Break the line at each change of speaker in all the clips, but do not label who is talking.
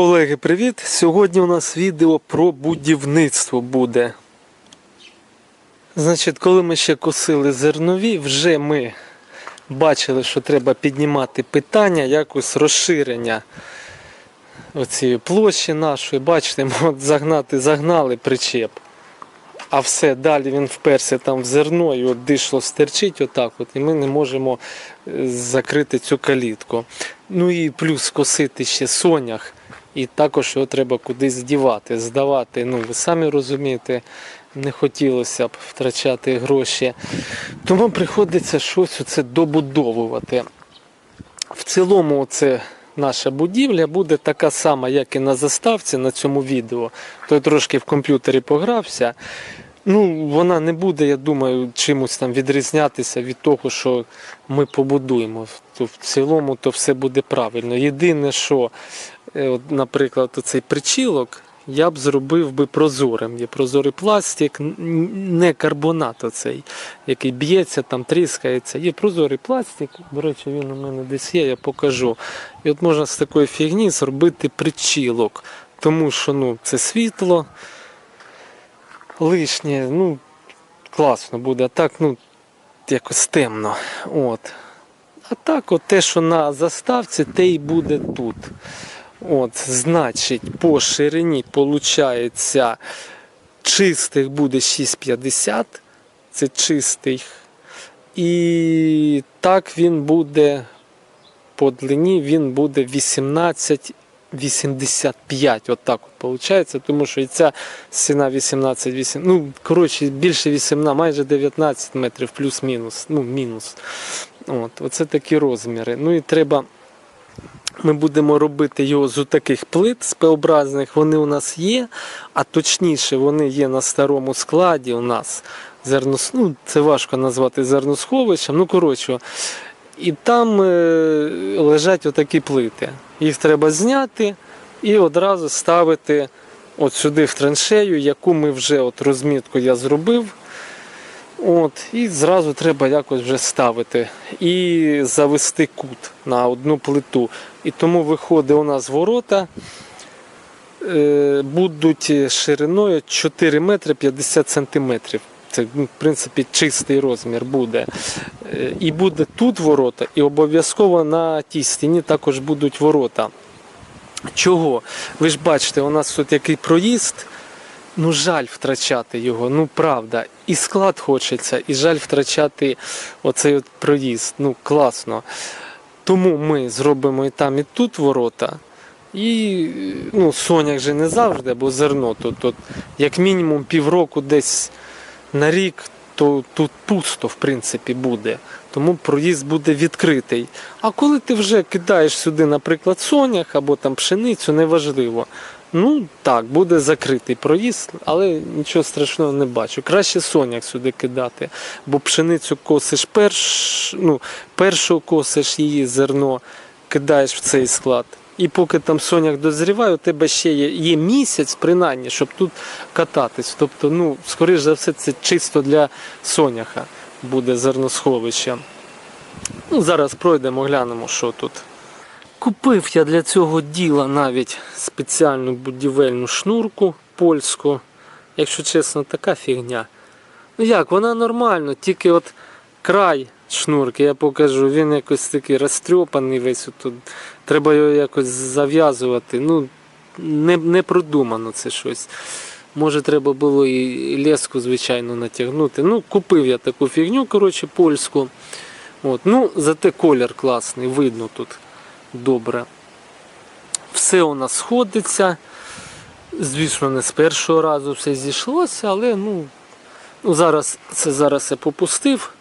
Колеги, привіт! Сьогодні у нас відео про будівництво буде. Значить, коли ми ще косили зернові, вже ми бачили, що треба піднімати питання, якось розширення оцієї площі нашої. Бачите, ми от загнати, загнали причеп. А все, далі він вперся там в зерно і от дишло стерчить отак от, і ми не можемо е, закрити цю калітку. Ну і плюс косити ще сонях, і також його треба кудись здівати, здавати. Ну, ви самі розумієте, не хотілося б втрачати гроші. Тому приходиться щось оце добудовувати. В цілому, це наша будівля буде така сама, як і на заставці на цьому відео. То я трошки в комп'ютері погрався. Ну, вона не буде, я думаю, чимось там відрізнятися від того, що ми побудуємо. То в цілому то все буде правильно. Єдине, що, от, наприклад, цей причілок я б зробив би прозорим. Є прозорий пластик, не карбонат оцей, який б'ється, там тріскається. Є прозорий пластик. До речі, він у мене десь є, я покажу. І от можна з такої фігні зробити причілок, тому що ну, це світло лишнє, ну, класно буде, а так, ну, якось темно. От. А так, от те, що на заставці, те і буде тут. От, значить, по ширині виходить, чистих буде 6,50. Це чистий. І так він буде по длині, він буде 18 85, отак от виходить, тому що і ця стіна 18, 8, ну, коротше, більше 18, майже 19 метрів, плюс-мінус, ну, мінус. От, оце такі розміри. Ну і треба, ми будемо робити його з таких плит з П-образних, вони у нас є, а точніше, вони є на старому складі у нас. Зернос... Ну, це важко назвати зерносховищем, ну, коротше, і там е, лежать отакі плити. Їх треба зняти і одразу ставити от сюди в траншею, яку ми вже от розмітку я зробив. От, і зразу треба якось вже ставити і завести кут на одну плиту. І тому виходить у нас ворота е, будуть шириною 4 метри 50 сантиметрів. Це, ну, в принципі, чистий розмір буде. Е, І буде тут ворота, і обов'язково на тій стіні також будуть ворота. Чого? Ви ж бачите, у нас тут який проїзд. Ну, жаль втрачати його, ну правда. І склад хочеться, і жаль втрачати оцей от проїзд. Ну, класно. Тому ми зробимо і там, і тут ворота. І ну, соняк же не завжди, бо зерно тут, тут як мінімум півроку десь на рік, то тут пусто, в принципі, буде. Тому проїзд буде відкритий. А коли ти вже кидаєш сюди, наприклад, сонях або там пшеницю, неважливо. Ну так, буде закритий проїзд, але нічого страшного не бачу. Краще соняк сюди кидати, бо пшеницю косиш перш, ну, першу косиш її зерно, кидаєш в цей склад. І поки там соняк дозріває, у тебе ще є, є місяць, принаймні, щоб тут кататись. Тобто, ну, скоріш за все, це чисто для соняха буде зерносховище. Ну, зараз пройдемо, глянемо, що тут. Купив я для цього діла навіть спеціальну будівельну шнурку польську. Якщо чесно, така фігня. Ну як, вона нормально, тільки от край шнурки, я покажу, він якось такий розтрьопаний весь тут. Треба його якось зав'язувати. Ну, не, не продумано це щось. Може, треба було і леску, звичайно, натягнути. Ну, купив я таку фігню, коротше, польську. От. Ну, зате колір класний, видно тут добре. Все у нас сходиться. Звісно, не з першого разу все зійшлося, але ну, ну зараз це зараз я попустив.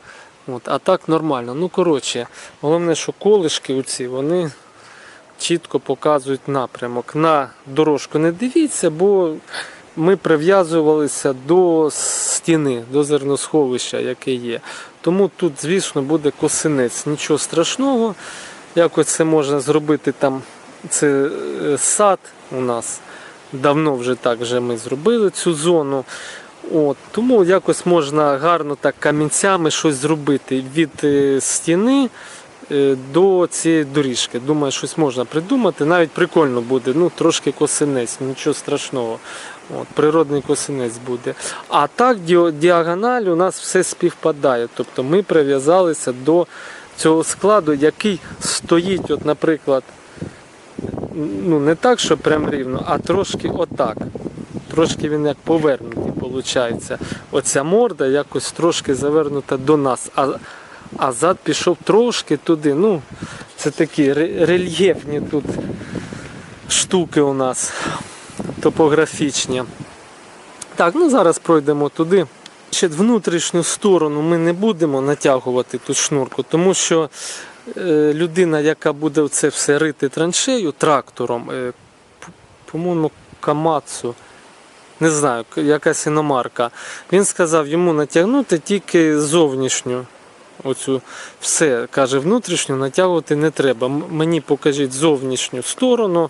От, а так нормально. Ну, коротше, головне, що колишки оці, вони чітко показують напрямок. На дорожку не дивіться, бо ми прив'язувалися до стіни, до зерносховища, яке є. Тому тут, звісно, буде косинець. Нічого страшного. Якось це можна зробити там. Це е, сад у нас. Давно вже так вже ми зробили цю зону. От, тому якось можна гарно так камінцями щось зробити від е, стіни е, до цієї доріжки. Думаю, щось можна придумати. Навіть прикольно буде, ну трошки косинець, нічого страшного. От, природний косинець буде. А так діагональ у нас все співпадає. Тобто ми прив'язалися до цього складу, який стоїть, от, наприклад, ну не так, що прям рівно, а трошки отак. Трошки він як повернутий, виходить. Оця морда якось трошки завернута до нас, а, а зад пішов трошки туди. Ну, це такі рельєфні тут штуки у нас топографічні. Так, ну зараз пройдемо туди. Ще внутрішню сторону ми не будемо натягувати тут шнурку, тому що е, людина, яка буде це все рити траншею трактором, е, по-моєму, Камацу, не знаю, якась іномарка, він сказав йому натягнути тільки зовнішню. Оцю все каже, внутрішню натягувати не треба. Мені покажіть зовнішню сторону,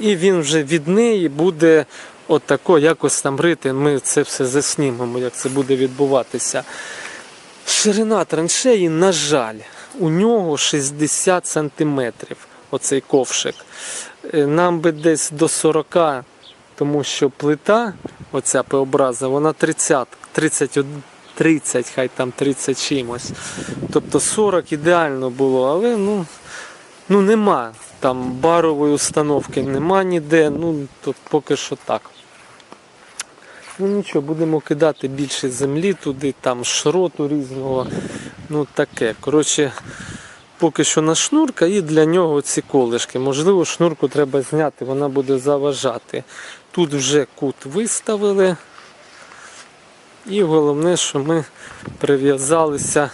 і він вже від неї буде отако якось там рити. Ми це все заснімемо, як це буде відбуватися. Ширина траншеї, на жаль, у нього 60 сантиметрів. Оцей ковшик. Е, Нам би десь до 40, тому що плита, оця П-образа, вона 30, 30, 30, хай там 30 чимось. Тобто 40 ідеально було, але ну, ну нема. Там барової установки нема ніде, ну тут поки що так. Ну нічого, будемо кидати більше землі туди, там шроту різного. Ну таке. Коротше, поки що на шнурка і для нього ці колишки. Можливо, шнурку треба зняти, вона буде заважати. Тут вже кут виставили. І головне, що ми прив'язалися.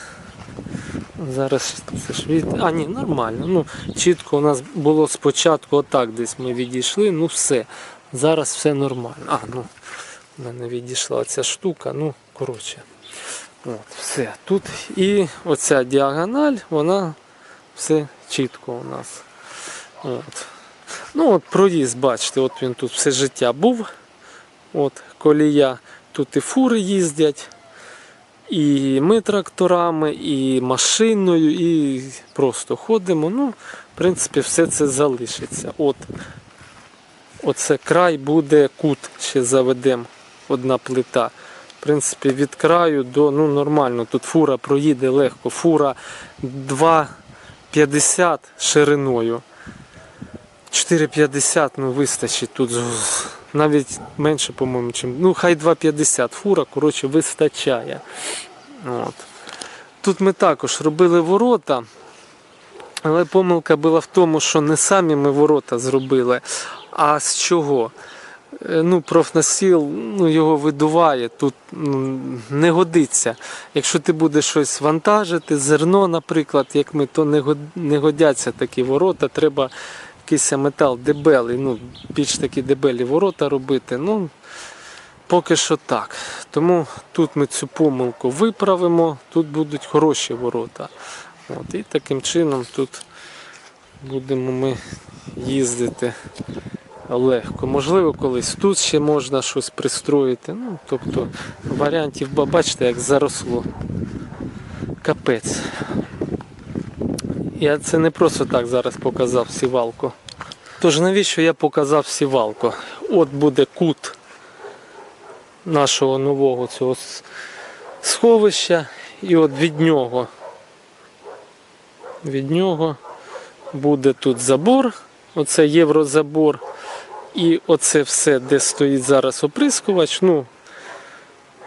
Зараз це ж від... А, ні, нормально. Ну, чітко у нас було спочатку отак десь ми відійшли, ну все. Зараз все нормально. А, ну, в мене відійшла ця штука, ну, коротше. От, все. Тут і оця діагональ, вона все чітко у нас. От. Ну от проїзд, бачите, от він тут все життя був. От колія. Тут і фури їздять, і ми тракторами, і машиною, і просто ходимо. Ну, в принципі, все це залишиться. От. Оце край буде кут, ще заведемо одна плита. В принципі, від краю до ну, нормально. Тут фура проїде легко. Фура 2,50 шириною. 4,50 ну, вистачить тут. Навіть менше, по-моєму, чим. Ну, хай 2,50 фура, коротше, вистачає. От. Тут ми також робили ворота. Але помилка була в тому, що не самі ми ворота зробили, а з чого? Е, Ну, профнасіл ну, його видуває, тут ну, не годиться. Якщо ти будеш щось вантажити, зерно, наприклад, як ми, то не годяться такі ворота. Треба якийсь метал дебелий, ну, більш такі дебелі ворота робити. Ну, поки що так. Тому тут ми цю помилку виправимо, тут будуть хороші ворота. От, і таким чином тут будемо ми їздити легко. Можливо, колись тут ще можна щось пристроїти. Ну, тобто варіантів, бачите, як заросло. Капець. Я це не просто так зараз показав сівалку. Тож навіщо я показав сівалку? От буде кут нашого нового цього сховища, і от від нього від нього буде тут забор, оце єврозабор. І оце все, де стоїть зараз оприскувач, ну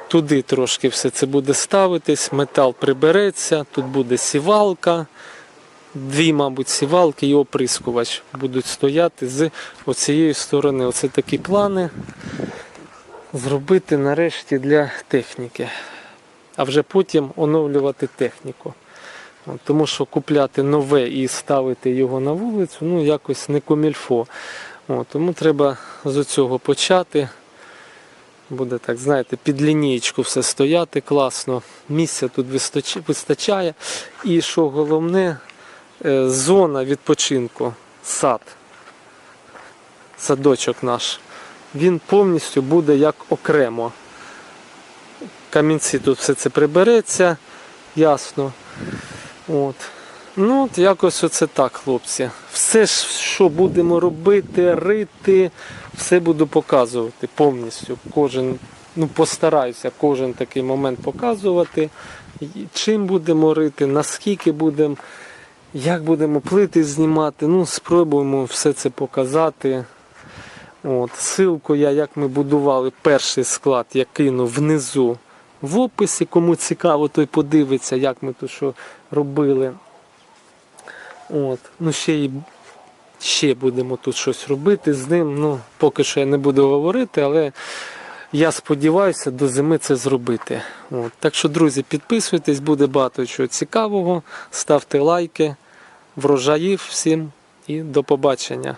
туди трошки все це буде ставитись, метал прибереться, тут буде сівалка, дві, мабуть, сівалки і оприскувач будуть стояти з оцієї сторони. Оце такі плани зробити нарешті для техніки, а вже потім оновлювати техніку. Тому що купляти нове і ставити його на вулицю, ну якось не комільфо. От, тому треба з цього почати. Буде так, знаєте, під лінієчку все стояти класно. Місця тут вистачає. І що головне, зона відпочинку, сад, садочок наш, він повністю буде як окремо. Камінці тут все це прибереться, ясно. От. Ну, от якось оце так, хлопці. Все, що будемо робити, рити, все буду показувати повністю. Кожен, ну постараюся кожен такий момент показувати. Чим будемо рити, наскільки будемо, як будемо плити знімати. Ну, спробуємо все це показати. От, ссылку я, як ми будували перший склад, я кину внизу в описі. Кому цікаво, той подивиться, як ми тут що робили. От. Ну, ще й ще будемо тут щось робити з ним. Ну, поки що я не буду говорити, але я сподіваюся до зими це зробити. От. Так що, друзі, підписуйтесь, буде багато чого цікавого. Ставте лайки, врожаїв всім і до побачення.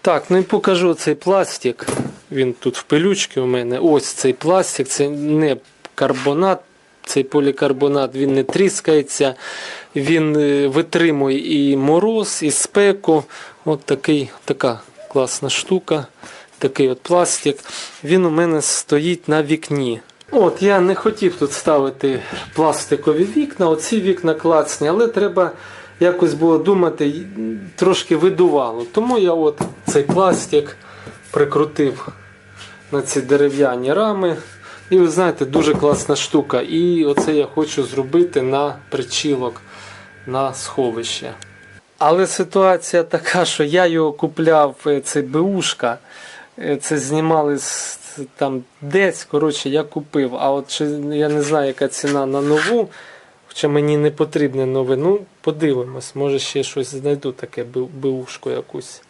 Так, ну і покажу цей пластик. Він тут в пилючці у мене. Ось цей пластик, це не карбонат, цей полікарбонат, він не тріскається, він е, витримує і мороз, і спеку. От такий, така класна штука. Такий от пластик. Він у мене стоїть на вікні. От, я не хотів тут ставити пластикові вікна, оці вікна класні, але треба якось було думати, трошки видувало. Тому я от цей пластик прикрутив на ці дерев'яні рами. І ви знаєте, дуже класна штука. І оце я хочу зробити на причілок на сховище. Але ситуація така, що я його купляв, е, це Бушка. Це знімали там десь. Коротше, я купив. А от я не знаю, яка ціна на нову. Хоча мені не потрібне нове. Ну, подивимось, може ще щось знайду таке бу- бушку якусь.